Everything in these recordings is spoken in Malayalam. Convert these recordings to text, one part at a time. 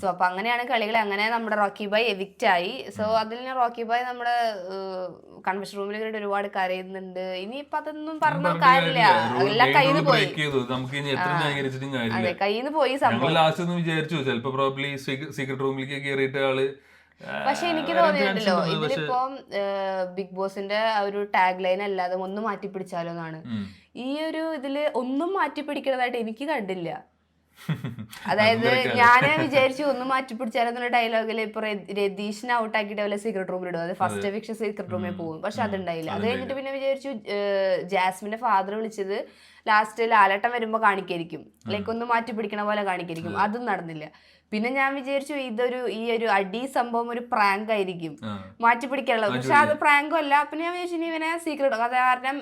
സോ അപ്പൊ അങ്ങനെയാണ് കളികൾ അങ്ങനെ നമ്മുടെ റോക്കി ബൈ എവിക്റ്റ് ആയി. സോ അതിൽ നിന്ന് റോക്കി ബൈ നമ്മുടെ കൺവെൻഷൻ റൂമിൽ കയറിയിട്ട് ഒരുപാട് കരയുന്നുണ്ട്. ഇനിയിപ്പൊ അതൊന്നും പറഞ്ഞ കാര്യമില്ല. എല്ലാം കയ്യിൽ നിന്ന് പോയി. അതെ കയ്യിൽ നിന്ന് പോയി സംഭവം. ലാസ്റ്റ് ഒന്ന് വിചാരിച്ചു. ചിലപ്പോ പ്രോബ്ലി സീക്രട്ട് റൂമിലേക്ക് കയറിയിട്ട് ആൾ പക്ഷെ എനിക്ക് തോന്നിയിട്ടുണ്ടല്ലോ ഇതിലിപ്പം ബിഗ് ബോസിന്റെ ആ ഒരു ടാഗ് ലൈൻ അല്ലാതെ ഒന്നും മാറ്റി പിടിച്ചാലോ എന്നാണ് ഈ ഒരു ഇതിൽ ഒന്നും മാറ്റി പിടിക്കണതായിട്ട് എനിക്ക് കണ്ടില്ല. അതായത്. ഞാൻ വിചാരിച്ചു ഒന്ന് മാറ്റി പിടിച്ചാലെന്നുള്ള ഡയലോഗിൽ ഇപ്പൊ രതീഷിനെ ഔട്ട് ആക്കിയിട്ട് വല്ല സീക്രട്ട് റൂമിൽ ഇടും. അത് ഫസ്റ്റ് ഫിക്ഷൻ സീക്രട്ട് റൂമിൽ പോകും. പക്ഷെ അതുണ്ടായില്ല. അത് കഴിഞ്ഞിട്ട് പിന്നെ വിചാരിച്ചു ജാസ്മിന്റെ ഫാദർ വിളിച്ചത് ലാസ്റ്റ് ലാലട്ടം വരുമ്പോ കാണിക്കായിരിക്കും. ലൈക്ക് ഒന്ന് മാറ്റി പിടിക്കണ പോലെ കാണിക്കായിരിക്കും. അതും നടന്നില്ല. പിന്നെ ഞാൻ വിചാരിച്ചു ഇതൊരു ഈ ഒരു അടി സംഭവം ഒരു പ്രാങ്ക് ആയിരിക്കും. മാറ്റി പിടിക്കാനുള്ളത് പക്ഷെ അത് പ്രാങ്കും അല്ല. പിന്നെ ഞാൻ വിചാരിച്ചു ഇവനെ സീക്രട്ട് അത് കാരണം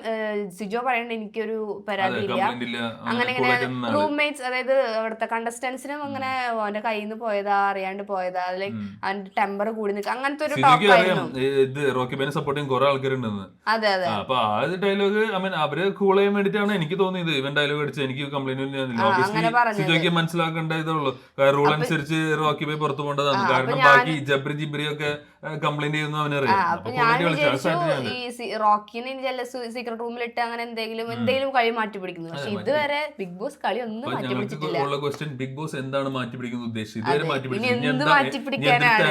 സിജോ പറയണ്ട എനിക്കൊരു പരാതി ഇല്ല. അങ്ങനെ ഇങ്ങനെ. റൂംമേറ്റ്സ് അതായത് അവിടുത്തെ കണ്ടസ്റ്റൻസിനും അങ്ങനെ അവന്റെ കയ്യിൽ നിന്ന് പോയതാ അറിയാണ്ട് പോയതാ. ലൈക് അവന്റെ ടെമ്പർ കൂടി നിൽക്കുക അങ്ങനത്തെ ഒരു ടോപ്പ് ആയിരുന്നു. സപ്പോർട്ട് ചെയ്യാൻ കുറെ ആൾക്കാരുണ്ടെന്ന്. അതെ അതെ. അപ്പൊ ആ ഡയലോഗ് ഐ മീൻ അവർ കൂൾ ചെയ്യാൻ വേണ്ടിട്ടാണ് എനിക്ക് തോന്നിയത്. ഇവൻ ഡയലോഗ് അടിച്ചത്. എനിക്ക് കംപ്ലൈന്റ്. സിജോയ്ക്ക് മനസ്സിലാക്കേണ്ട ഇതേ ഉള്ളൂ. റൂൾ അനുസരിച്ച് റോക്കി ബൈ പുറത്തു പോകേണ്ടതാണ് കാരണം ബാക്കി ജബ്രി ജിബ്രി ഒക്കെ കംപ്ലൈന്റ് ചെയ്യുന്ന അവനറിയാം റോക്കിനെ സീക്രട്ട് റൂമിലിട്ട് അങ്ങനെ എന്തെങ്കിലും എന്തെങ്കിലും കളി മാറ്റി പിടിക്കുന്നു. പക്ഷെ ഇതുവരെ ബിഗ് ബോസ് കളി ഒന്നും മാറ്റി പിടിച്ചിട്ടില്ല. ഉള്ള ക്വസ്റ്റ്യൻ ബിഗ് ബോസ് എന്താണ് മാറ്റി പിടിക്കുന്നത് ഉദ്ദേശിച്ചത്? ഇതുവരെ മാറ്റി പിടിക്കുന്നത് മാറ്റി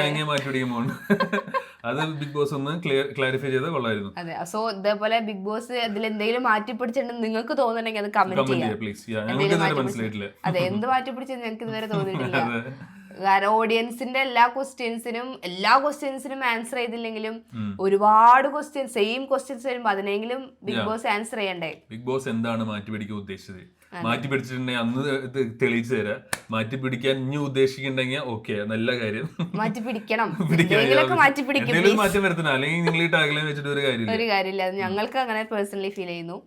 ഇനി മാറ്റി പിടിക്കുമ്പോൾ പിടിക്കാനാണ്? അത് ബിഗ് ബോസ് ഒന്ന് ക്ലാരിഫൈ ചെയ്താൽ കൊള്ളായിരുന്നു. അതെ സോ ഇതേപോലെ ബിഗ് ബോസ് അതിൽ എന്തെങ്കിലും മാറ്റി പിടിച്ചിട്ടുണ്ടെന്ന് നിങ്ങൾക്ക് തോന്നുന്നുണ്ടെങ്കിൽ അത് കമന്റ് ചെയ്യാം. പ്ലീസ് മനസ്സിലായിട്ടില്ല. അതെ എന്ത് മാറ്റി പിടിച്ചെന്ന് ഞങ്ങൾക്ക് ഇതുവരെ തോന്നിയിട്ടില്ല. അതെ. കാരണം ഓഡിയൻസിന്റെ എല്ലാ ക്വസ്റ്റ്യൻസിനും എല്ലാ ക്വസ്റ്റ്യൻസിനും ആൻസർ ചെയ്തില്ലെങ്കിലും. ഒരുപാട് ക്വസ്റ്റ്യൻ സെയിം ക്വസ്റ്റ്യൻസ് വരുമ്പോൾ അതിനെങ്കിലും ബിഗ് ബോസ് ആൻസർ ചെയ്യണ്ടേ? ബിഗ് ബോസ് എന്താണ് മാറ്റി പിടിക്കാൻ ഉദ്ദേശിച്ചത്? മാറ്റി പിടിച്ചിട്ടുണ്ടെങ്കിൽ അന്ന് തെളിയിച്ചു തരാം. മാറ്റി പിടിക്കാൻ ഇനി ഉദ്ദേശിക്കുന്നുണ്ടെങ്കിൽ ഓക്കെ നല്ല കാര്യം. മാറ്റി പിടിക്കണം എന്തെങ്കിലുമൊക്കെ മാറ്റി പിടിക്കും മാറ്റം വരുത്തണം. അല്ലെങ്കിൽ നിങ്ങൾ ഈ ടാഗ്ലൈൻ വെച്ചിട്ട് ഒരു കാര്യമില്ല. ഒരു കാര്യമില്ല. ഞങ്ങൾക്ക് അങ്ങനെ പേഴ്സണലി ഫീൽ ചെയ്യുന്നു.